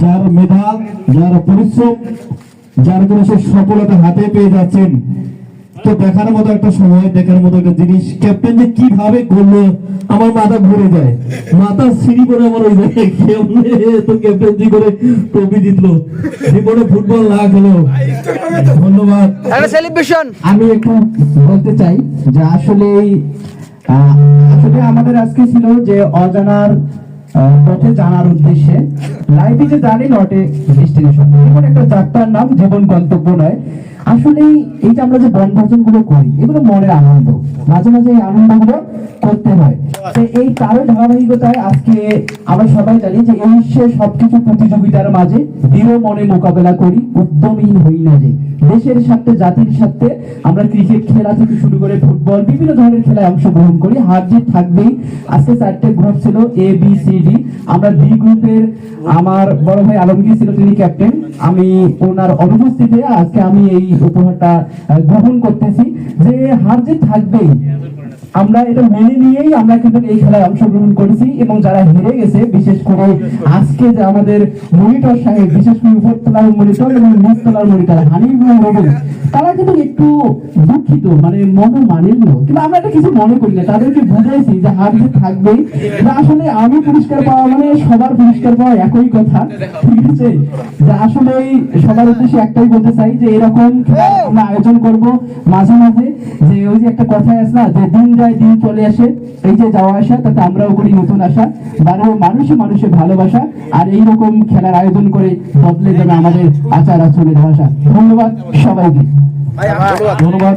যার মেধা যার পরিশ্রম যার কোনো সে সফলতা হাতে পেয়ে যাচ্ছেন। তো দেখার মতো একটা সময় দেখার মতো একটা জিনিস। ক্যাপ্টেন যে কীভাবে করল আমার মাথা ঘুরে যায়। মাথা সিঁড়ি করে আমার ওই জায়গায় তো ক্যাপ্টেন জি করে ট্রফি জিতলো। জীবনে ফুটবল না হলো ধন্যবাদ। সেলিব্রেশন আমি একটু বলতে চাই যে আসলে আহ, আসলে আমাদের আজকে ছিল যে অজানার পথে জানার উদ্দেশ্যে। লাইফে যে জানি নটে ডেস্টিনেশন জীবন একটা যাত্রার নাম জীবন গন্তব্য নয়। আসলে এই যে আমরা যে বনভোজনগুলো করি, এগুলো মনের আনন্দ। মাঝে মাঝে এই আনন্দগুলো করতে হয়। তো এই তারই ধারাবাহিকতায় আজকে আমরা সবাই জানি যে এই বিশ্বে সবকিছু প্রতিযোগিতার মাঝে দৃঢ় মনে মোকাবেলা করি উদ্যমহীন হই না যে। দেশের স্বার্থে জাতির স্বার্থে আমরা ক্রিকেট খেলা থেকে শুরু করে ফুটবল বিভিন্ন ধরনের খেলায় অংশগ্রহণ করি। হার জিত থাকবেই। আজকে চারটে গ্রুপ ছিল এ বি সি ডি আমরা বি গ্রুপের আমার বড় ভাই আলমগীর ছিল তিনি ক্যাপ্টেন। আমি ওনার অনুপস্থিতিতে আজকে আমি এই উপহারটা গ্রহণ করতেছি। যে হার জিত থাকবেই। আমরা এটা মেনে নিয়েই আমরা কিন্তু এই খেলায় অংশগ্রহণ করেছি এবং যারা হেরে গেছে, বিশেষ করে আজকে যে আমাদের মনিটর সাহেব, বিশেষ করে উপরতলার মনিটর এবং নিচতলার মনিটর হানিফ রবিন তারা কিন্তু একটু দুঃখিত মানে মন মানেন কিন্তু আমরা এটা কিছু মনে করি না, তাদেরকে বুঝাইছি যে হার যে থাকবেই যে আসলে আমি পুরস্কার পাওয়া মানে সবার পুরস্কার পাওয়া একই কথা, ঠিক আছে? যে আসলে সবার উদ্দেশ্যে একটাই বলতে চাই যে এরকম আমরা আয়োজন করব মাঝে মাঝে, যে ওই যে একটা কথাই আছে না, যে দিন যায় দিন চলে আসে। এই যে যাওয়া আসা তাতে আমরাও করি নতুন আসা। বারো মানুষে মানুষে ভালোবাসা আর এই রকম খেলার আয়োজন করে বদলে যাবে আমাদের আচার আচরণের ভাষা। ধন্যবাদ সবাইকে। ধন্যবাদ।